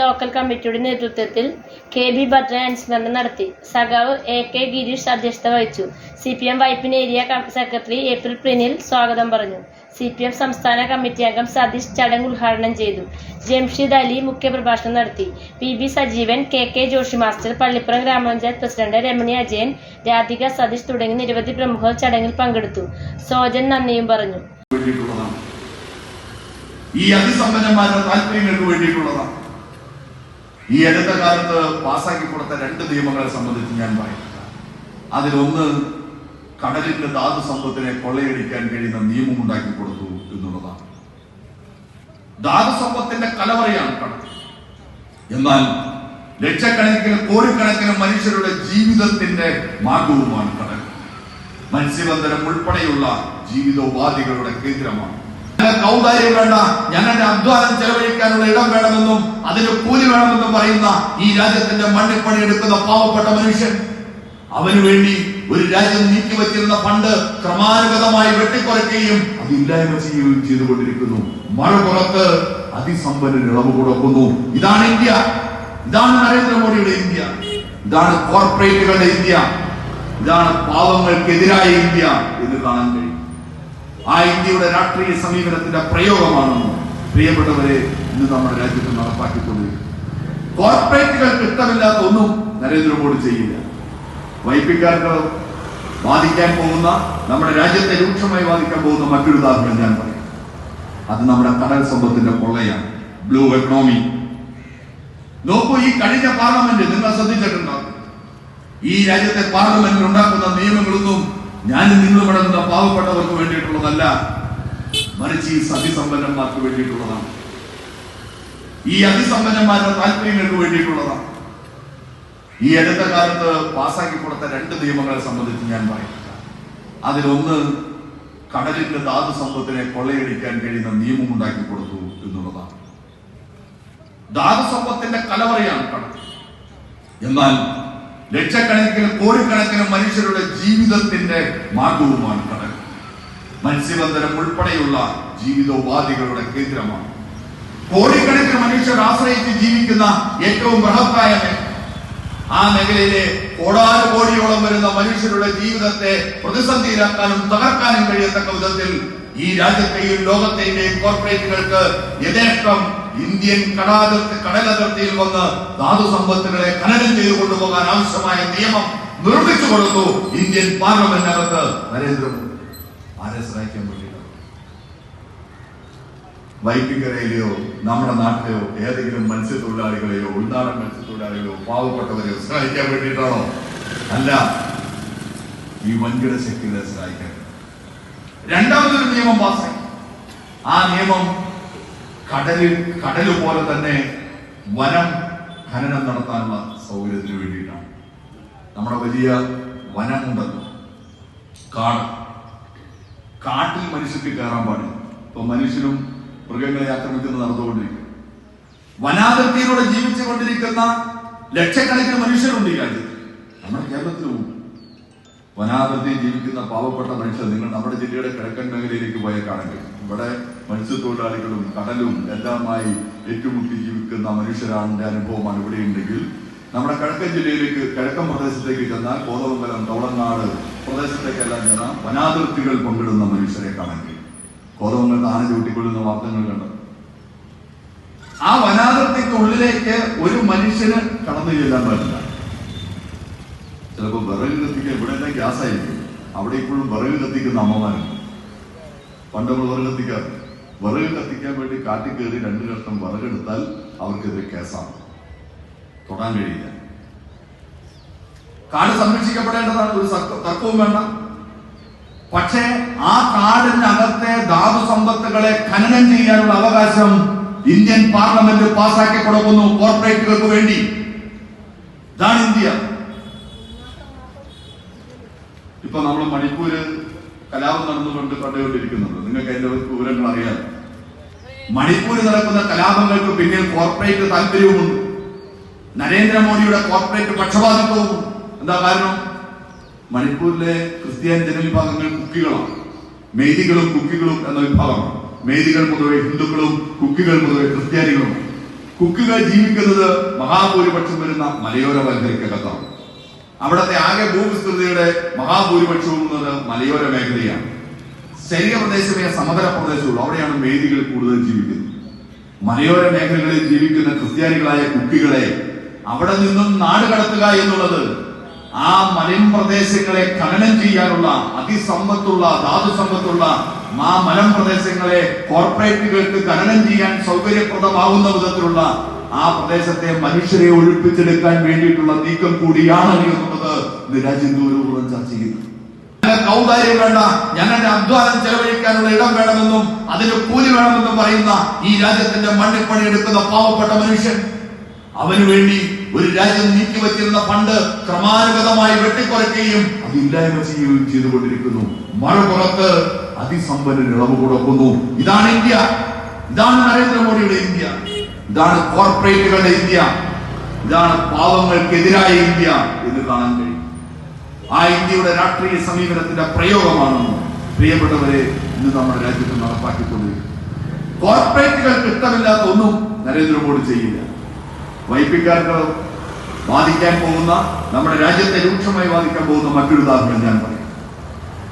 Local കമ്മിറ്റിയുടെ നേതൃത്വത്തിൽ K B Bhadra അനുസ്മരണം നടത്തി. സഖാവ് എ കെ ഗിരീഷ് അധ്യക്ഷത വഹിച്ചു. C P M Vypin area secretary April Prinil സ്വാഗതം പറഞ്ഞു. സി പി എം സംസ്ഥാന കമ്മിറ്റി അംഗം സതീഷ് ചടങ്ങ് ഉദ്ഘാടനം ചെയ്തു. ജംഷീദ് അലി മുഖ്യപ്രഭാഷണം നടത്തി. P B Sajeevan K K Joshi master Pallippuram ഗ്രാമപഞ്ചായത്ത് പ്രസിഡന്റ് രമണി അജയൻ രാധിക സതീഷ് തുടങ്ങി നിരവധി പ്രമുഖർ ചടങ്ങിൽ പങ്കെടുത്തു. സോജൻ നന്ദിയും പറഞ്ഞു. ഈ അതിസമ്പന്നന്മാരുടെ താല്പര്യങ്ങൾക്ക് വേണ്ടിയിട്ടുള്ളതാണ്. ഈ അടുത്ത കാലത്ത് പാസാക്കി കൊടുത്ത രണ്ട് നിയമങ്ങളെ സംബന്ധിച്ച് ഞാൻ പറയും അതിലൊന്ന് കടലിന്റെ ധാതു സമ്പത്തിനെ കൊള്ളയടിക്കാൻ കഴിയുന്ന നിയമം ഉണ്ടാക്കി കൊടുത്തു എന്നുള്ളതാണ്. ധാതു സമ്പത്തിന്റെ കലവറയാണ് കടൽ. എന്നാൽ ലക്ഷക്കണക്കിന് കോടിക്കണക്കിന് മനുഷ്യരുടെ ജീവിതത്തിന്റെ മാർഗവുമാണ് കടൽ. മത്സ്യബന്ധനം ഉൾപ്പെടെയുള്ള ജീവിതോപാധികളുടെ കേന്ദ്രമാണ് ഞങ്ങൾക്ക് ഔദാര്യം വേണ്ട. ഞങ്ങളുടെ അധ്വാനം ചെലവഴിക്കാനുള്ള ഇടം വേണമെന്നും അതിന് കൂലി വേണമെന്നും പറയുന്ന ഈ രാജ്യത്തിന്റെ മണ്ണിപ്പണി എടുക്കുന്ന പാവപ്പെട്ട മനുഷ്യൻ. അവന് വേണ്ടി ഒരു രാജ്യം നീക്കി നീക്കിവച്ചിരുന്ന ഫണ്ട് ക്രമാനുഗതമായി വെട്ടിക്കുറയ്ക്കുകയും അത് ഇല്ലായ്മ ചെയ്യുകയും ചെയ്തുകൊണ്ടിരിക്കുന്നു. മഴ പുറത്ത് അതിസമ്പന്നന് ഇളവ് കൊടുക്കുന്നു ഇതാണ് ഇന്ത്യ. ഇതാണ് നരേന്ദ്രമോദിയുടെ ഇന്ത്യ. ഇതാണ് കോർപ്പറേറ്റുകളുടെ ഇന്ത്യ. ഇതാണ് പാവങ്ങൾക്കെതിരായ ഇന്ത്യ എന്ന് കാണാൻ കഴിയും. ആ ഇന്ത്യയുടെ രാഷ്ട്രീയ സമീപനത്തിന്റെ പ്രയോഗമാണെന്ന് പ്രിയപ്പെട്ടവരെ ഇന്ന് നമ്മുടെ രാജ്യത്ത് നടപ്പാക്കിക്കൊണ്ടിരിക്കുന്നത് കോർപ്പറേറ്റുകൾക്ക് ഇഷ്ടമില്ലാത്ത ഒന്നും നരേന്ദ്രമോദി ചെയ്യില്ല. വൈപ്പിക്കാർക്ക് ബാധിക്കാൻ പോകുന്ന നമ്മുടെ രാജ്യത്തെ രൂക്ഷമായി ബാധിക്കാൻ പോകുന്ന മറ്റൊരു ഉദാഹരണം ഞാൻ പറയും. അത് നമ്മുടെ കടൽ സമ്പത്തിന്റെ കൊള്ളയാണ് ബ്ലൂ എക്കണോമി നോക്കൂ ഈ കഴിഞ്ഞ പാർലമെന്റ് നിങ്ങൾ ശ്രദ്ധിച്ചിട്ടുണ്ടാകും ഈ രാജ്യത്തെ പാർലമെന്റിൽ ഉണ്ടാക്കുന്ന നിയമങ്ങളൊന്നും ഞാനും നിങ്ങൾ അടങ്ങുന്ന പാവപ്പെട്ടവർക്ക് വേണ്ടിയിട്ടുള്ളതല്ല മറിച്ച് ഈ സതിസമ്പന്നന്മാർക്ക് വേണ്ടിയിട്ടുള്ളതാണ്. ഈ അതിസമ്പന്നന്മാരുടെ താല്പര്യങ്ങൾക്ക് വേണ്ടിയിട്ടുള്ളതാണ്. ഈ അടുത്ത കാലത്ത് പാസാക്കി കൊടുത്ത രണ്ട് നിയമങ്ങളെ സംബന്ധിച്ച് ഞാൻ പറയും അതിലൊന്ന് കടലിന്റെ ധാതു സമ്പത്തിനെ കൊള്ളയടിക്കാൻ കഴിയുന്ന നിയമം ഉണ്ടാക്കി കൊടുത്തു എന്നുള്ളതാണ്. ധാതു സമ്പത്തിന്റെ കലവറയാണ് കടൽ. എന്നാൽ ലക്ഷക്കണക്കിന് കോടിക്കണക്കിന് മനുഷ്യരുടെ ജീവിതത്തിന്റെ മാർഗവുമാണ് കടൽ. മത്സ്യബന്ധനം ഉൾപ്പെടെയുള്ള ജീവിതോപാധികളുടെ കേന്ദ്രമാണ്. കോടിക്കണക്കിന് മനുഷ്യർ ആശ്രയിച്ച് ജീവിക്കുന്ന ഏറ്റവും ബൃഹത്തായ ആ മേഖലയിലെ കോടാനുകോടിയോളം വരുന്ന മനുഷ്യരുടെ ജീവിതത്തെ പ്രതിസന്ധിയിലാക്കാനും തകർക്കാനും കഴിയത്തക്ക വിധത്തിൽ ഈ രാജ്യത്തെയും ലോകത്തെയും കോർപ്പറേറ്റുകൾക്ക് യഥേഷ്ടം ഇന്ത്യൻ കടാതിർത്തി കടലതിർത്തിയിൽ വന്ന് ധാതു സമ്പത്തുകളെ ഖനനം ചെയ്തു കൊണ്ടുപോകാൻ ആവശ്യമായ നിയമം നിർമ്മിച്ചു കൊടുത്തു ഇന്ത്യൻ പാർലമെന്റിനകത്ത് നരേന്ദ്രമോദി. ആരെ സഹായിക്കാൻ വേണ്ടിയിട്ടാണ് വൈപ്പിക്കരയിലെയോ നമ്മുടെ നാട്ടിലെയോ ഏതെങ്കിലും മത്സ്യത്തൊഴിലാളികളെയോ ഉൾനാടൻ മത്സ്യത്തൊഴിലാളികളെയോ പാവപ്പെട്ടവരെയോ സഹായിക്കാൻ വേണ്ടിയിട്ടാണോ? അല്ല ഈ വൻകിട ശക്തികളെ സഹായിക്കാൻ രണ്ടാമതൊരു നിയമം പാസ്സായി ആ നിയമം കടലിൽ കടൽ പോലെ തന്നെ വനം ഖനനം നടത്താനുള്ള സൗകര്യത്തിന് വേണ്ടിയിട്ടാണ്. നമ്മുടെ വലിയ വനമുണ്ടല്ലോ കാട്. കാട്ടിൽ മനുഷ്യർക്ക് കയറാൻ പാടില്ല. ഇപ്പൊ മനുഷ്യരും മൃഗങ്ങളെ ആക്രമിക്കുന്നത് നടന്നുകൊണ്ടിരിക്കും. വനാതിർത്തിയിലൂടെ ജീവിച്ചു കൊണ്ടിരിക്കുന്ന ലക്ഷക്കണക്കിന് മനുഷ്യരുണ്ട് ഈ രാജ്യത്ത്. നമ്മുടെ കേരളത്തിലും വനാതിർത്തിയിൽ ജീവിക്കുന്ന പാവപ്പെട്ട മനുഷ്യർ നിങ്ങൾ നമ്മുടെ ജില്ലയുടെ കിഴക്കൻ മേഖലയിലേക്ക് പോയ ഇവിടെ മത്സ്യത്തൊഴിലാളികളും കടലും എല്ലാമായി ഏറ്റുമുട്ടി ജീവിക്കുന്ന മനുഷ്യരാണിന്റെ അനുഭവമാണ് ഇവിടെയുണ്ടെങ്കിൽ നമ്മുടെ കിഴക്കൻ ജില്ലയിലേക്ക് കിഴക്കൻ പ്രദേശത്തേക്ക് ചെന്നാൽ കോതമംഗലം തവളനാട് പ്രദേശത്തേക്കെല്ലാം ചെന്നാൽ വനാതിർത്തികൾ പങ്കിടുന്ന മനുഷ്യരെ കാണാൻ കഴിയും. കോതമംഗലത്ത് ആന ചൂട്ടിക്കൊള്ളുന്ന വാർത്തകൾ കണ്ടു? ആ വനാതിർത്തിക്കുള്ളിലേക്ക് ഒരു മനുഷ്യന് കടന്നു ചെല്ലാൻ പറ്റില്ല. ചിലപ്പോൾ വിറക് കത്തിക്കാൻ ഇവിടെ എല്ലാം ഗ്യാസ് ആയിരിക്കും അവിടെ ഇപ്പോഴും വിറക് കത്തിക്കുന്ന അമ്മമാരുണ്ട്. പണ്ട് നമ്മൾ വിറക് കത്തിക്കാറ് വിറക് കത്തിക്കാൻ വേണ്ടി കാട്ടിൽ കയറി രണ്ടു കഷ്ടം വിറകെടുത്താൽ അവർക്കെതിരെ കേസാണ്. തൊടാൻ കഴിയില്ല. കാട് സംരക്ഷിക്കപ്പെടേണ്ടതാണ്. ഒരു തർക്കവും വേണ്ട. പക്ഷേ ആ കാടിനകത്തെ ധാതു സമ്പത്തുകളെ ഖനനം ചെയ്യാനുള്ള അവകാശം ഇന്ത്യൻ പാർലമെന്റ് പാസാക്കി കൊടുക്കുന്നു കോർപ്പറേറ്റുകൾക്ക് വേണ്ടി. ഇതാണ് ഇന്ത്യ. ഇപ്പൊ നമ്മൾ മണിപ്പൂര് കലാപം നടന്നുകൊണ്ട് കണ്ടുകൊണ്ടിരിക്കുന്നുണ്ട് നിങ്ങൾക്ക് അതിന്റെ വിവരങ്ങൾ അറിയാം. മണിപ്പൂരിൽ നടക്കുന്ന കലാപങ്ങൾക്ക് പിന്നിൽ കോർപ്പറേറ്റ് താല്പര്യവുമുണ്ട്. നരേന്ദ്രമോദിയുടെ കോർപ്പറേറ്റ് പക്ഷപാതിത്വവും. എന്താ കാരണം? മണിപ്പൂരിലെ ക്രിസ്ത്യൻ ജനവിഭാഗങ്ങൾ കുക്കികളാണ്. മെയ്തികളും കുക്കികളും എന്ന വിഭാഗമാണ് മെയ്തികൾ പൊതുവെ ഹിന്ദുക്കളും കുക്കികൾ പൊതുവെ ക്രിസ്ത്യാനികളും കുക്കികൾ ജീവിക്കുന്നത് മഹാഭൂരിപക്ഷം വരുന്ന മലയോര മേഖലയ്ക്കകത്താണ് അവിടുത്തെ ആകെ ഭൂവിസ്തൃതിയുടെ മഹാഭൂരിപക്ഷവും എന്നത് മലയോര മേഖലയാണ്. ശരീര പ്രദേശമേ സമതല പ്രദേശമുള്ളൂ. അവിടെയാണ് വേദികൾ കൂടുതൽ ജീവിക്കുന്നത്. മലയോര മേഖലകളിൽ ജീവിക്കുന്ന ക്രിസ്ത്യാനികളായ കുട്ടികളെ അവിടെ നിന്നും നാട് കടത്തുക എന്നുള്ളത് ആ മലം പ്രദേശങ്ങളെ ഖനനം ചെയ്യാനുള്ള അതിസമ്പത്തുള്ള ധാതു സമ്പത്തുള്ള ആ മലം പ്രദേശങ്ങളെ കോർപ്പറേറ്റുകൾക്ക് ഖനനം ചെയ്യാൻ സൗകര്യപ്രദമാകുന്ന വിധത്തിലുള്ള ആ പ്രദേശത്തെ മനുഷ്യരെ ഒഴിപ്പിച്ചെടുക്കാൻ വേണ്ടിയിട്ടുള്ള നീക്കം കൂടിയാണ് എന്നുള്ളത് നിരാജിന്ദൂരപൂർവം ചർച്ച ചെയ്യുന്നത് കൗതാര്യം വേണ്ട ഞങ്ങളുടെ അധ്വാനം ചെലവഴിക്കാനുള്ള ഇടം വേണമെന്നും അതിന് കൂലി വേണമെന്നും പറയുന്ന ഈ രാജ്യത്തിന്റെ മണ്ണിപ്പണി എടുക്കുന്ന പാവപ്പെട്ട മനുഷ്യൻ. അവന് വേണ്ടി ഒരു രാജ്യം നീക്കിവച്ചിരുന്ന ഫണ്ട് ക്രമാനുഗതമായി വെട്ടിക്കുറയ്ക്കുകയും അത് ഇല്ലായ്മ ചെയ്യുകയും ചെയ്തുകൊണ്ടിരിക്കുന്നു. മഴ അതിസമ്പന്നന് ഇളവ് കൊടുക്കുന്നു ഇതാണ് ഇന്ത്യ. ഇതാണ് നരേന്ദ്രമോദിയുടെ ഇന്ത്യ. ഇതാണ് കോർപ്പറേറ്റുകളുടെ ഇന്ത്യ. ഇതാണ് പാവങ്ങൾക്കെതിരായ ഇന്ത്യ എന്ന് കാണാൻ കഴിയും. ആ ഇന്ത്യയുടെ രാഷ്ട്രീയ സമീപനത്തിന്റെ പ്രയോഗമാണെന്ന് പ്രിയപ്പെട്ടവരെ ഇന്ന് നമ്മുടെ രാജ്യത്ത് നടപ്പാക്കിക്കൊണ്ടിരിക്കുന്നത്. കോർപ്പറേറ്റുകൾക്ക് ഇഷ്ടമില്ലാത്ത ഒന്നും നരേന്ദ്രമോദി ചെയ്യില്ല. വൈപ്പിക്കാർക്ക് ബാധിക്കാൻ പോകുന്ന നമ്മുടെ രാജ്യത്തെ രൂക്ഷമായി ബാധിക്കാൻ പോകുന്ന മറ്റൊരു ഉദാഹരണം ഞാൻ പറയാം.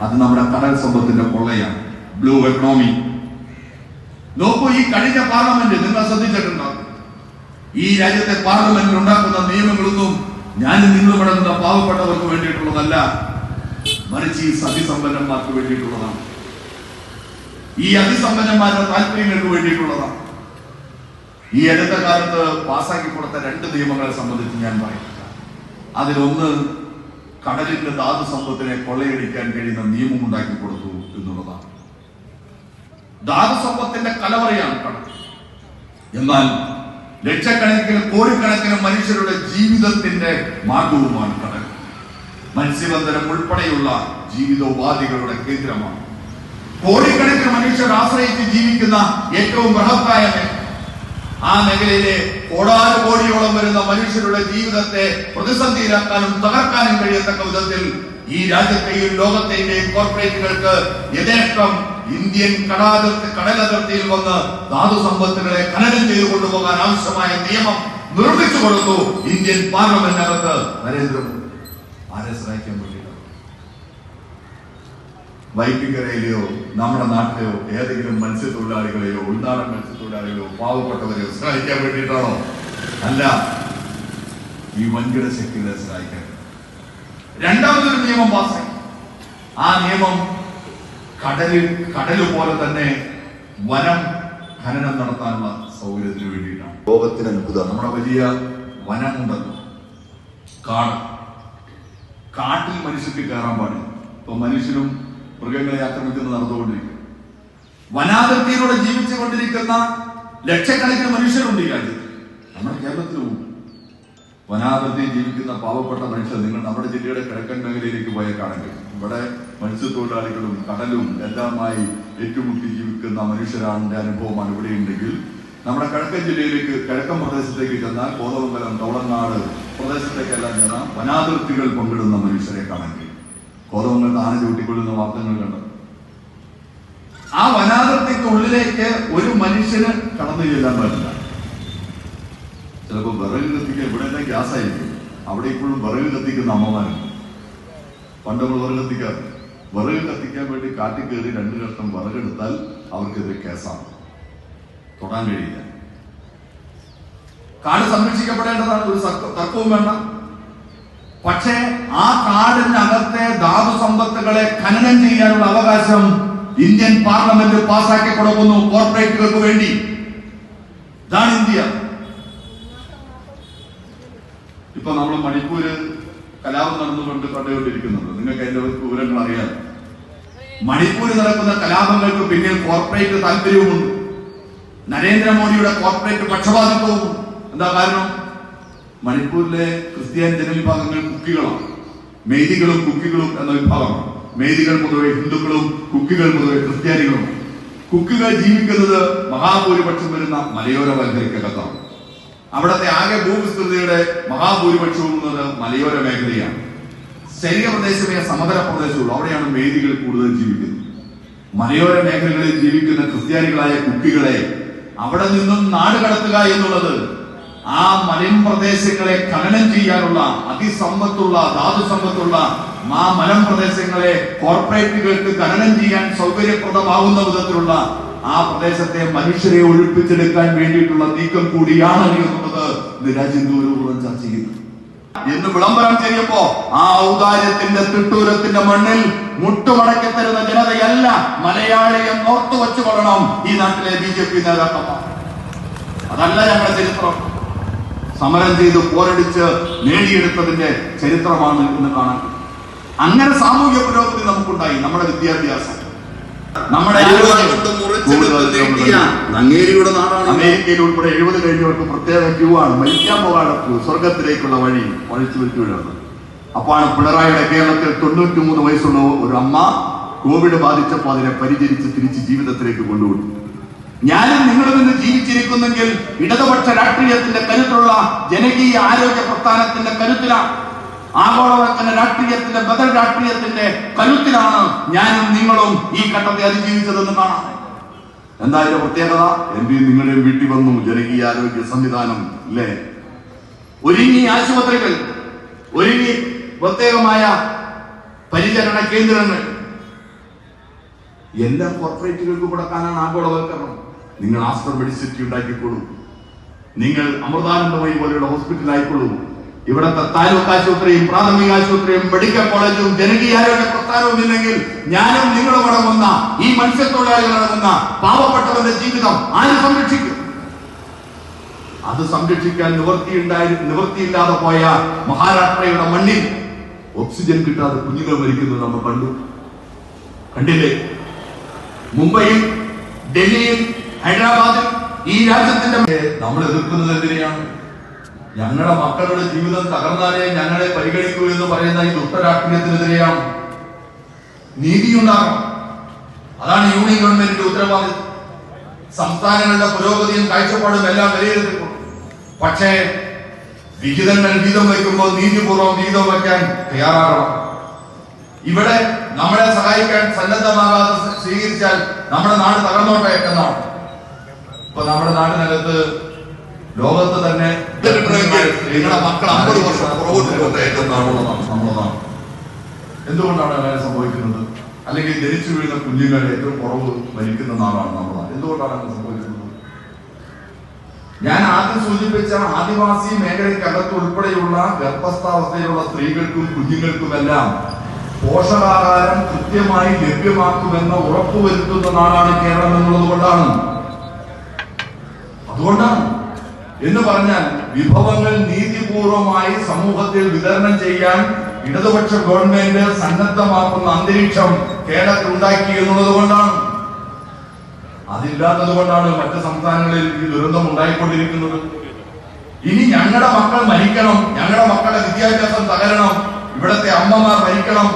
അത് നമ്മുടെ കടൽ സമ്പത്തിന്റെ കൊള്ളയാണ്. Blue economy. നോക്കൂ ഈ കഴിഞ്ഞ പാർലമെന്റ് നിങ്ങൾ ശ്രദ്ധിച്ചിട്ടുണ്ടോ? ഈ രാജ്യത്തെ പാർലമെന്റിൽ ഉണ്ടാക്കുന്ന നിയമങ്ങളൊന്നും ഞാൻ നിങ്ങളും അടങ്ങുന്ന പാവപ്പെട്ടവർക്ക് വേണ്ടിയിട്ടുള്ളതല്ല മറിച്ച് ഈ സതിസമ്പന്നന്മാർക്ക് വേണ്ടിയിട്ടുള്ളതാണ്. ഈ അതിസമ്പന്നന്മാരുടെ താല്പര്യങ്ങൾക്ക് വേണ്ടിയിട്ടുള്ളതാണ്. ഈ അടുത്ത കാലത്ത് പാസാക്കി കൊടുത്ത രണ്ട് നിയമങ്ങളെ സംബന്ധിച്ച് ഞാൻ പറയും അതിലൊന്ന് കടലിന്റെ ധാതു സമ്പത്തിനെ കൊള്ളയടിക്കാൻ കഴിയുന്ന നിയമം ഉണ്ടാക്കി കൊടുത്തു ധാതു സമ്പത്തിന്റെ കലവറയാണ് കടൽ. എന്നാൽ ലക്ഷക്കണക്കിന് കോടിക്കണക്കിന് മനുഷ്യരുടെ ജീവിതത്തിന്റെ മാർഗവുമാണ് കടൽ. മത്സ്യബന്ധനം ഉൾപ്പെടെയുള്ള ജീവിതോപാധികളുടെ കേന്ദ്രമാണ്. കോടിക്കണക്കിന് മനുഷ്യർ ആശ്രയിച്ച് ജീവിക്കുന്ന ഏറ്റവും ബൃഹത്തായ ആ മേഖലയിലെ കോടാനുകോടിയോളം വരുന്ന മനുഷ്യരുടെ ജീവിതത്തെ പ്രതിസന്ധിയിലാക്കാനും തകർക്കാനും കഴിയത്തക്ക വിധത്തിൽ ഈ രാജ്യത്തെയും ലോകത്തെയും കോർപ്പറേറ്റുകൾക്ക് യഥേഷ്ടം ഇന്ത്യൻ കടാതിർത്തി കടലതിർത്തിയിൽ വന്ന് ധാതു സമ്പത്തുകളെ ഖനനം ചെയ്തു കൊണ്ടുപോകാൻ ആവശ്യമായ നിയമം നിർമ്മിച്ചു കൊടുത്തു ഇന്ത്യൻ പാർലമെന്റിനകത്ത് നരേന്ദ്രമോദി. വൈപ്പിക്കരയിലെയോ നമ്മുടെ നാട്ടിലെയോ ഏതെങ്കിലും മത്സ്യത്തൊഴിലാളികളെയോ ഉൾനാടൻ മത്സ്യത്തൊഴിലാളികളെയോ പാവപ്പെട്ടവരെയോ സഹായിക്കാൻ വേണ്ടിയിട്ടാണോ? അല്ല ഈ വൻകിട ശക്തികളെ സഹായിക്കാൻ രണ്ടാമതൊരു നിയമം പാസ്സായി ആ നിയമം കടലിൽ കടൽ പോലെ തന്നെ വനം ഖനനം നടത്താനുള്ള സൗകര്യത്തിന് വേണ്ടിയിട്ടാണ്. ലോകത്തിന് അത്ഭുതം. നമ്മുടെ വലിയ വനമുണ്ടല്ലോ കാട്. കാട്ടിൽ മനുഷ്യർക്ക് കയറാൻ പാടില്ല. ഇപ്പൊ മനുഷ്യരും മൃഗങ്ങളെ ആക്രമിക്കുന്നത് നടന്നുകൊണ്ടിരിക്കും വനാതിർത്തിയിലൂടെ ജീവിച്ചു കൊണ്ടിരിക്കുന്ന ലക്ഷക്കണക്കിന് മനുഷ്യരുണ്ട് ഈ രാജ്യത്ത്. നമ്മുടെ കേരളത്തിലും വനാതിർത്തിയിൽ ജീവിക്കുന്ന പാവപ്പെട്ട മനുഷ്യർ നിങ്ങൾ നമ്മുടെ ജില്ലയുടെ കിഴക്കൻ മേഖലയിലേക്ക് പോയാൽ കാണാൻ കഴിയും. ഇവിടെ മത്സ്യത്തൊഴിലാളികളും കടലും എല്ലാമായി ഏറ്റുമുട്ടി ജീവിക്കുന്ന മനുഷ്യരാണ് അനുഭവമാണ് ഇവിടെ ഉണ്ടെങ്കിൽ നമ്മുടെ കിഴക്കൻ ജില്ലയിലേക്ക് കിഴക്കൻ പ്രദേശത്തേക്ക് ചെന്നാൽ കോതമംഗലം തോളങ്ങാട് പ്രദേശത്തേക്കെല്ലാം ചെന്നാൽ വനാതിർത്തികൾ പങ്കിടുന്ന മനുഷ്യരെ കാണെങ്കിൽ കഴിയും. കോതമംഗലത്ത് ആന ചൂട്ടിക്കൊള്ളുന്ന വാർത്തകൾ കണ്ടു? ആ വനാതിർത്തിക്കുള്ളിലേക്ക് ഒരു മനുഷ്യന് കടന്നു ചെല്ലാൻ പറ്റില്ല. ചിലപ്പോൾ വിറക് കത്തിക്കാൻ ഇവിടെ എല്ലാം ഗ്യാസ് ആയിരിക്കും അവിടെ ഇപ്പോഴും വിറക് കത്തിക്കുന്ന അമ്മമാരുണ്ട്. പണ്ട് നമ്മൾ വിറക് കത്തിക്കാറ് വിറക് കത്തിക്കാൻ വേണ്ടി കാട്ടിൽ കയറി രണ്ടു ഘട്ടം വിറകെടുത്താൽ അവർക്കെതിരെ കേസാണ്. തൊടാൻ കഴിയില്ല. കാട് സംരക്ഷിക്കപ്പെടേണ്ടതാണ്. ഒരു തർക്കവും വേണ്ട. പക്ഷേ ആ കാടിനകത്തെ ധാതു സമ്പത്തുകളെ ഖനനം ചെയ്യാനുള്ള അവകാശം ഇന്ത്യൻ പാർലമെന്റ് പാസാക്കി കൊടുക്കുന്നു കോർപ്പറേറ്റുകൾക്ക് വേണ്ടി. ഇതാണ് ഇന്ത്യ. ഇപ്പൊ നമ്മൾ മണിപ്പൂര് കലാപം നടന്നുകൊണ്ട് കണ്ടുകൊണ്ടിരിക്കുന്നുണ്ട് നിങ്ങൾക്ക് അതിന്റെ വിവരങ്ങൾ അറിയാം. മണിപ്പൂരിൽ നടക്കുന്ന കലാപങ്ങൾക്ക് പിന്നിൽ കോർപ്പറേറ്റ് താല്പര്യവുമുണ്ട്. നരേന്ദ്രമോദിയുടെ കോർപ്പറേറ്റ് പക്ഷപാതിത്വവും. എന്താ കാരണം? മണിപ്പൂരിലെ ക്രിസ്ത്യൻ ജനവിഭാഗങ്ങൾ കുക്കികളാണ്. മെയ്തികളും കുക്കികളും എന്ന വിഭാഗമാണ്. മെയ്തികൾ പൊതുവെ ഹിന്ദുക്കളും കുക്കികൾ പൊതുവെ ക്രിസ്ത്യാനികളും കുക്കികൾ ജീവിക്കുന്നത് മഹാഭൂരിപക്ഷം വരുന്ന മലയോര മേഖലയ്ക്കകത്താണ് അവിടുത്തെ ആകെ ഭൂവിസ്തൃതിയുടെ മഹാഭൂരിപക്ഷവും എന്നത് മലയോര മേഖലയാണ്. ശരീര പ്രദേശമേ സമതല പ്രദേശമുള്ളൂ. അവിടെയാണ് വേദികൾ കൂടുതൽ ജീവിക്കുന്നത്. മലയോര മേഖലകളിൽ ജീവിക്കുന്ന ക്രിസ്ത്യാനികളായ കുട്ടികളെ അവിടെ നിന്നും നാട് കടത്തുക എന്നുള്ളത് ആ മലമ്പ്രദേശങ്ങളെ ഖനനം ചെയ്യാനുള്ള അതിസമ്പത്തുള്ള ധാതുസമ്പത്തുള്ള ആ മലം പ്രദേശങ്ങളെ കോർപ്പറേറ്റുകൾക്ക് ഖനനം ചെയ്യാൻ സൗകര്യപ്രദമാകുന്ന വിധത്തിലുള്ള ആ പ്രദേശത്തെ മനുഷ്യരെ ഒഴിപ്പിച്ചെടുക്കാൻ വേണ്ടിയിട്ടുള്ള നീക്കം കൂടിയാണ് എന്നുള്ളത് നിരാജിന്ദൂരപൂർവം ചർച്ച ചെയ്യുന്നത്. എന്ന് വിളംബരം ചെയ്യുമ്പോ ആ ഔദാര്യത്തിന്റെ തിട്ടൂരത്തിന്റെ മണ്ണിൽ മുട്ടുമടക്കി തരുന്ന ജനതയല്ല മലയാളിയെ ഓർത്തു വെച്ചു കൊള്ളണം ഈ നാട്ടിലെ ബി ജെ പി നേതാക്കന്മാർ. അതല്ല ഞങ്ങളുടെ ചരിത്രം. സമരം ചെയ്ത് പോരടിച്ച് നേടിയെടുത്തതിന്റെ ചരിത്രമാണ് ഇന്ന് കാണാൻ അങ്ങനെ സാമൂഹ്യ പുരോഗതി നമുക്കുണ്ടായി. നമ്മുടെ വിദ്യാഭ്യാസം. നമ്മുടെ. നങ്ങേരിയുടെ നാടാണ് അമേരിക്കയിൽ ഉൾപ്പെടെ എഴുപത് കഴിഞ്ഞവർക്ക് പ്രത്യേക ക്യൂ ആണ്. മരിക്കാൻ പോകാതെ ക്യൂ സ്വർഗത്തിലേക്കുള്ള വഴി വഴിച്ചു വെച്ചുവിടുന്നത് അപ്പോഴാണ് പിണറായിയുടെ കേരളത്തിൽ തൊണ്ണൂറ്റി മൂന്ന് വയസ്സുള്ള ഒരു അമ്മ കോവിഡ് ബാധിച്ചപ്പോൾ അതിനെ പരിചരിച്ച് തിരിച്ച് ജീവിതത്തിലേക്ക് കൊണ്ടുപോയി. ഞാനും നിങ്ങളിൽ നിന്ന് ജീവിച്ചിരിക്കുന്നെങ്കിൽ ഇടതുപക്ഷ രാഷ്ട്രീയത്തിന്റെ കരുത്തുള്ള ജനകീയ ആരോഗ്യ പ്രസ്ഥാനത്തിന്റെ കരുത്തിലാണ് ആഗോളവൽക്കരണ രാഷ്ട്രീയത്തിന്റെ ബദൽ രാഷ്ട്രീയത്തിന്റെ കരുത്തിലാണ് ഞാനും നിങ്ങളും ഈ ഘട്ടത്തെ അതിജീവിച്ചതെന്ന് കാണാം. എന്താ ഇതിന്റെ പ്രത്യേകത എം പി നിങ്ങളുടെയും വീട്ടിൽ വന്നു ജനകീയ ആരോഗ്യ സംവിധാനം അല്ലേ ഒരുങ്ങി ആശുപത്രികൾ ഒരുങ്ങി പ്രത്യേകമായ പരിചരണ കേന്ദ്രങ്ങൾ. എല്ലാ കോർപ്പറേറ്റുകൾക്ക് കൊടുക്കാനാണ് ആഗോളവൽക്കരണം. നിങ്ങൾ ആസ്റ്റർ മെഡിസിറ്റി ഉണ്ടാക്കിക്കൊള്ളൂ. നിങ്ങൾ അമൃതാനന്ദമയി പോലെയുള്ള ഹോസ്പിറ്റൽ ആയിക്കോളൂ ഇവിടുത്തെ താലൂക്ക് ആശുപത്രിയും പ്രാഥമിക ആശുപത്രിയും മെഡിക്കൽ കോളേജും ജനകീയ ആരോഗ്യ പ്രസ്ഥാനവും ഇല്ലെങ്കിൽ ഞാനും നിങ്ങളും അടങ്ങുന്ന ഈ മത്സ്യത്തൊഴിലാളികൾ അടങ്ങുന്ന പാവപ്പെട്ടവന്റെ ജീവിതം ആര് സംരക്ഷിക്കും? അത് സംരക്ഷിക്കാൻ നിവൃത്തി ഉണ്ടായി നിവൃത്തിയില്ലാതെ പോയ മഹാരാഷ്ട്രയുടെ മണ്ണിൽ ഓക്സിജൻ കിട്ടാതെ കുഞ്ഞുങ്ങൾ മരിക്കുന്നത് നമ്മൾ കണ്ടു. കണ്ടില്ലേ? മുംബൈയിൽ ഡൽഹിയിൽ ഹൈദരാബാദിൽ ഈ രാജ്യത്തിന്റെ നമ്മൾ എതിർക്കുന്നത് എന്തിനെയാണ്? ഞങ്ങളുടെ മക്കളുടെ ജീവിതം തകർന്നാലേ ഞങ്ങളെ പരിഗണിക്കൂ എന്ന് പറയുന്ന ഈ ദുഷ്ടരാഷ്ട്രീയത്തിനെതിരെയാണ് നീതിയുണ്ടാകണം. അതാണ് യൂണിയൻ ഗവൺമെന്റിന്റെ ഉത്തരവാദിത്വം സംസ്ഥാനങ്ങളുടെ പുരോഗതിയും കാഴ്ചപ്പാടും എല്ലാം വിലയിരുത്തിക്കൊണ്ടു. പക്ഷേ വിഹിതങ്ങൾ വീതം വയ്ക്കുമ്പോൾ നീതിപൂർവം വീതം വയ്ക്കാൻ തയ്യാറാകണം. ഇവിടെ നമ്മളെ സഹായിക്കാൻ സന്നദ്ധമാകാതെ സ്വീകരിച്ചാൽ നമ്മുടെ നാട് തകർന്നോട്ടെ എന്നാണ് ഇപ്പൊ നമ്മുടെ നാടിനകത്ത് ലോകത്ത് തന്നെ നിങ്ങളുടെ മക്കൾ അമ്പത് വർഷം പുറകോട്ട് നമ്മളതാണ്. എന്തുകൊണ്ടാണ് അങ്ങനെ സംഭവിക്കുന്നത്? അല്ലെങ്കിൽ ജനിച്ചു വീഴുന്ന കുഞ്ഞുങ്ങൾ ഏറ്റവും കുറവ് മരിക്കുന്ന നാടാണ് നമ്മളാണ്. എന്തുകൊണ്ടാണ് അങ്ങനെ സംഭവിക്കുന്നത്? ഞാൻ ആദ്യം സൂചിപ്പിച്ച ആദിവാസി മേഖലയ്ക്കകത്ത് ഉൾപ്പെടെയുള്ള ഗർഭസ്ഥാവസ്ഥയിലുള്ള സ്ത്രീകൾക്കും കുഞ്ഞുങ്ങൾക്കുമെല്ലാം പോഷകാഹാരം കൃത്യമായി ലഭ്യമാക്കുമെന്ന് ഉറപ്പുവരുത്തുന്ന നാടാണ് കേരളം എന്നുള്ളത് കൊണ്ടാണ്. അതുകൊണ്ടാണ്. എന്ന് പറഞ്ഞാൽ വിഭവങ്ങൾ നീതിപൂർവമായി സമൂഹത്തിൽ വിതരണം ചെയ്യാൻ ഇടതുപക്ഷ ഗവൺമെന്റ് സന്നദ്ധമാക്കുന്ന അന്തരീക്ഷം കേരളത്തിൽ ഉണ്ടാക്കി എന്നുള്ളത് കൊണ്ടാണ്. അതില്ലാത്തത് കൊണ്ടാണ് മറ്റ് സംസ്ഥാനങ്ങളിൽ ഈ ദുരന്തം ഉണ്ടായിക്കൊണ്ടിരിക്കുന്നത്. ഇനി ഞങ്ങളുടെ മക്കൾ മരിക്കണം ഞങ്ങളുടെ മക്കളുടെ വിദ്യാഭ്യാസം തകരണം ഇവിടത്തെ അമ്മമാർ മരിക്കണം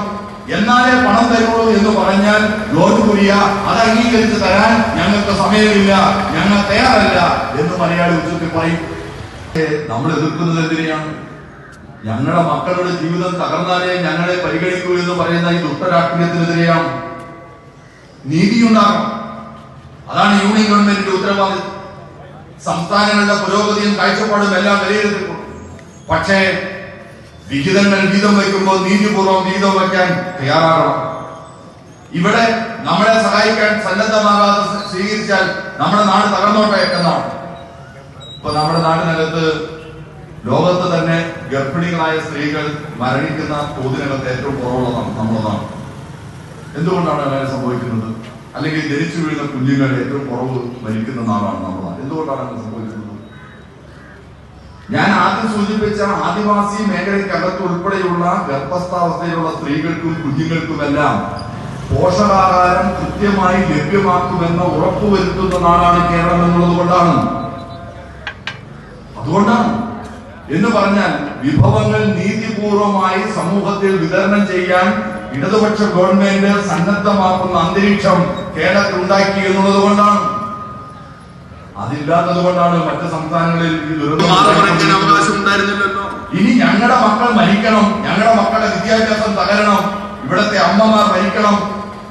എന്നാലേ പണം തരുള്ളൂ എന്ന് പറഞ്ഞാൽ നോട്ട് കുരിയ അത് അംഗീകരിച്ച് തരാൻ ഞങ്ങൾക്ക് സമയമില്ല ഞങ്ങൾ തയ്യാറല്ല എന്ന് മലയാളി ഉച്ചത്തിൽ പറയും. നമ്മൾ എതിർക്കുന്നത് എന്തിനെയാണ്? ഞങ്ങളുടെ മക്കളുടെ ജീവിതം തകർന്നാലേ ഞങ്ങളെ പരിഗണിക്കൂ എന്ന് പറയുന്ന ഈ ദുഷ്ടരാഷ്ട്രീയത്തിനെതിരെയാണ് നീതിയുണ്ടാകണം. അതാണ് യൂണിയൻ ഗവൺമെന്റിന്റെ ഉത്തരവാദിത്വം. സംസ്ഥാനങ്ങളുടെ പുരോഗതിയും കാഴ്ചപ്പാടും എല്ലാം വിലയിരുത്തിക്കൊണ്ടു പക്ഷേ വിഹിതങ്ങൾ വീതം വയ്ക്കുമ്പോൾ നീതിപൂർവം വീതം വയ്ക്കാൻ തയ്യാറാകണം. ഇവിടെ നമ്മളെ സഹായിക്കാൻ സന്നദ്ധമാകാതെ സ്വീകരിച്ചാൽ നമ്മുടെ നാട് തകർന്നോട്ടെ എന്നാണ്. ഇപ്പൊ നമ്മുടെ നാടിനകത്ത് ലോകത്ത് തന്നെ ഗർഭിണികളായ സ്ത്രീകൾ മരണിക്കുന്ന തോതിനകത്ത് ഏറ്റവും കുറവുള്ളതാണ് നമ്മളതാണ് എന്തുകൊണ്ടാണ് അങ്ങനെ സംഭവിക്കുന്നത്? അല്ലെങ്കിൽ ജനിച്ചു വീഴുന്ന കുഞ്ഞുങ്ങൾ ഏറ്റവും കുറവ് മരിക്കുന്ന നാടാണ് നമ്മളാണ് എന്തുകൊണ്ടാണ് അങ്ങനെ സംഭവിക്കുന്നത്? ഞാൻ ആദ്യം സൂചിപ്പിച്ച ആദിവാസി മേഖലയ്ക്കകത്ത് ഉൾപ്പെടെയുള്ള ഗർഭസ്ഥാവസ്ഥയിലുള്ള സ്ത്രീകൾക്കും കുഞ്ഞുങ്ങൾക്കുമെല്ലാം പോഷകാഹാരം കൃത്യമായി ലഭ്യമാക്കുമെന്ന് ഉറപ്പുവരുത്തുന്ന നാടാണ് കേരളം എന്നുള്ളത് കൊണ്ടാണ്. അതുകൊണ്ടാണ്. എന്ന് പറഞ്ഞാൽ വിഭവങ്ങൾ നീതിപൂർവമായി സമൂഹത്തിൽ വിതരണം ചെയ്യാൻ ഇടതുപക്ഷ ഗവൺമെന്റ് സന്നദ്ധമാക്കുന്ന അന്തരീക്ഷം കേരളത്തിൽ ഉണ്ടാക്കി എന്നുള്ളത് കൊണ്ടാണ്. അതില്ലാത്തത് കൊണ്ടാണ് മറ്റ് സംസ്ഥാനങ്ങളിൽ ഇനി ഞങ്ങളുടെ മക്കൾ മരിക്കണം ഞങ്ങളുടെ മക്കളുടെ വിദ്യാഭ്യാസം തകരണം ഇവിടത്തെ അമ്മമാർ മരിക്കണം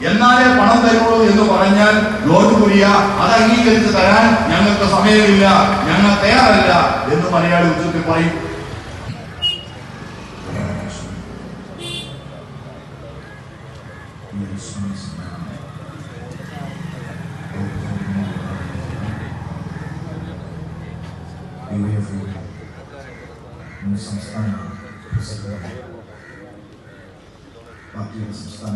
എന്നാലേ പണം തരുള്ളൂ എന്ന് പറഞ്ഞാൽ നോട്ട് കൊറിയ അത് അംഗീകരിച്ച് തരാൻ ഞങ്ങൾക്ക് സമയമില്ല ഞങ്ങൾ തയ്യാറല്ല എന്ന് മലയാളി ഉച്ചത്തിൽ പറയും. സംസ്ഥാന ബാക്കിയുള്ള പാർട്ടിയുടെ സംസ്ഥാന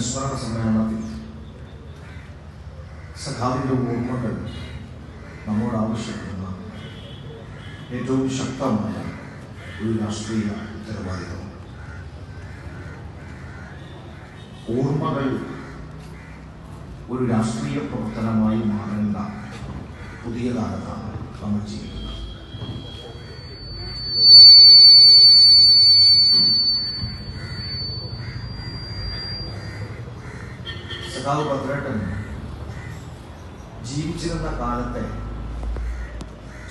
അനുസ്മരണ സമ്മേളനത്തിൽ സഖാവിന്റെ ഓർമ്മകൾ നമ്മോട് ആവശ്യപ്പെടുന്ന ഏറ്റവും ശക്തമായ ഒരു രാഷ്ട്രീയ ഉത്തരവാദിത്വം. ഓർമ്മകൾ ഒരു രാഷ്ട്രീയ പ്രവർത്തനമായി മാറേണ്ട പുതിയ കാലത്താണ് നമ്മൾ ജീവിക്കുന്നത്. സഖാവ് ഭദ്രേട്ടൻ ജീവിച്ചിരുന്ന കാലത്തെ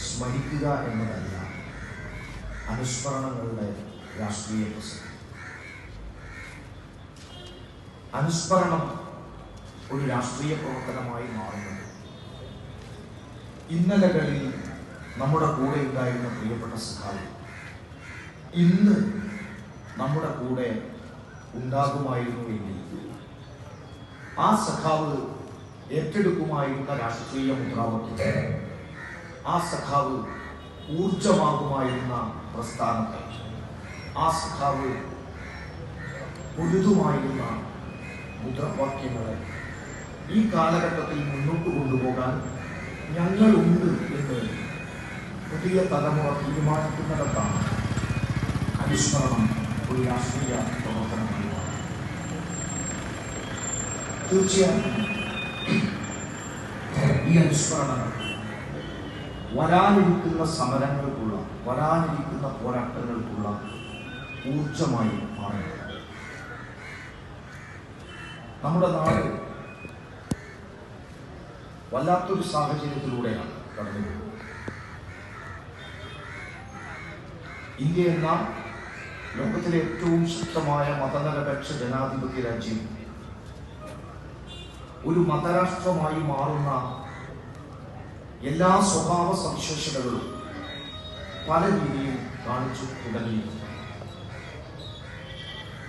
സ്മരിക്കുക എന്നതല്ല അനുസ്മരണങ്ങളുടെ രാഷ്ട്രീയ പ്രസക്തി അനുസ്മരണം ഒരു രാഷ്ട്രീയ പ്രവർത്തനമായി മാറുന്നത്. ഇന്നലകളിൽ നമ്മുടെ കൂടെ ഉണ്ടായിരുന്ന പ്രിയപ്പെട്ട സഹായി ഇന്ന് നമ്മുടെ കൂടെ ഉണ്ടാകുമായിരുന്നു എങ്കിൽ ആ സഖാവ് ഏറ്റെടുക്കുമായിരുന്ന രാഷ്ട്രീയ മുദ്രാവാക്യത്തെ ആ സഖാവ് ഊർജമാകുമായിരുന്ന പ്രസ്ഥാനത്തെ ആ സഖാവ് പുതുതുമായിരുന്ന മുദ്രാവാക്യങ്ങളെ ഈ കാലഘട്ടത്തിൽ മുന്നോട്ട് കൊണ്ടുപോകാൻ ഞങ്ങളുണ്ട് എന്ന് പുതിയ തലമുറ തീരുമാനിക്കുന്നിടത്താണ് അനുസ്മരണം ഒരു രാഷ്ട്രീയ പ്രവർത്തനമായി മാറുന്നത്. തീർച്ചയായും. വരാനിരിക്കുന്ന സമരങ്ങൾക്കുള്ള വരാനിരിക്കുന്ന പോരാട്ടങ്ങൾക്കുള്ള ഊർജമായി മാറുന്നത് നമ്മുടെ നാട് വല്ലാത്തൊരു സാഹചര്യത്തിലൂടെയാണ് കടന്നു ഇന്ത്യ എന്ന ലോകത്തിലെ ഏറ്റവും ശക്തമായ മതനിരപേക്ഷ ജനാധിപത്യ രാജ്യം ഒരു മതരാഷ്ട്രമായി മാറുന്ന എല്ലാ സ്വഭാവ സവിശേഷതകളും പല രീതിയിൽ കാണിച്ചു തുടങ്ങിയിട്ടുണ്ട്.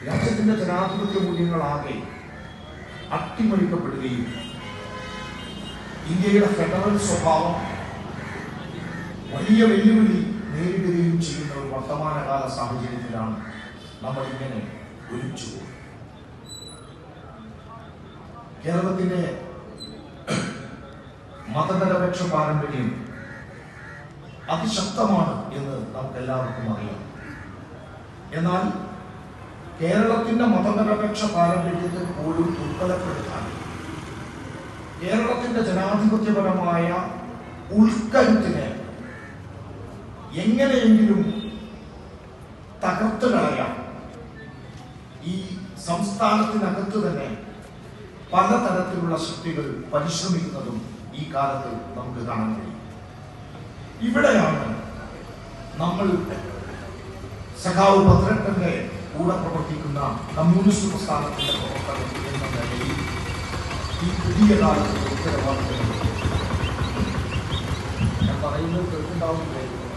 രാജ്യത്തിന്റെ ജനാധിപത്യ മൂല്യങ്ങളാകെ അട്ടിമറിക്കപ്പെടുകയും ഇന്ത്യയുടെ ഫെഡറൽ സ്വഭാവം വലിയ വെല്ലുവിളി നേരിടുകയും ചെയ്യുന്ന ഒരു വർത്തമാനകാല സാഹചര്യത്തിലാണ് നമ്മൾ ഇങ്ങനെ ഒരുമിച്ചു പോകുന്നത്. കേരളത്തിന്റെ മതനിരപേക്ഷ പാരമ്പര്യം അതിശക്തമാണ് എന്ന് നമുക്ക് എല്ലാവർക്കും അറിയാം. എന്നാൽ കേരളത്തിന്റെ മതനിരപേക്ഷ പാരമ്പര്യത്തെ പോലും ദുർബലപ്പെടുത്താൻ കേരളത്തിന്റെ ജനാധിപത്യപരമായ ഉൾക്കരുത്തിനെ എങ്ങനെയെങ്കിലും തകർത്ത് കളയാം ഈ സംസ്ഥാനത്തിനകത്ത് തന്നെ പലതരത്തിലുള്ള ശക്തികൾ പരിശ്രമിക്കുന്നതും ഈ കാലത്ത് നമുക്ക് കാണാൻ കഴിയും. ഇവിടെയാണ് നമ്മൾ സഖാവ് പത്രത്തിന്റെ കൂടെ പ്രവർത്തിക്കുന്ന കമ്മ്യൂണിസ്റ്റ് പ്രസ്ഥാനത്തിന്റെ പ്രവർത്തകർ എന്ന നിലയിൽ ഈ പുതിയ കാലത്ത് ഉത്തരവാദിത്തം ഞാൻ പറയുന്നത് കേൾക്കുണ്ടാവുന്നില്ലായിരുന്നു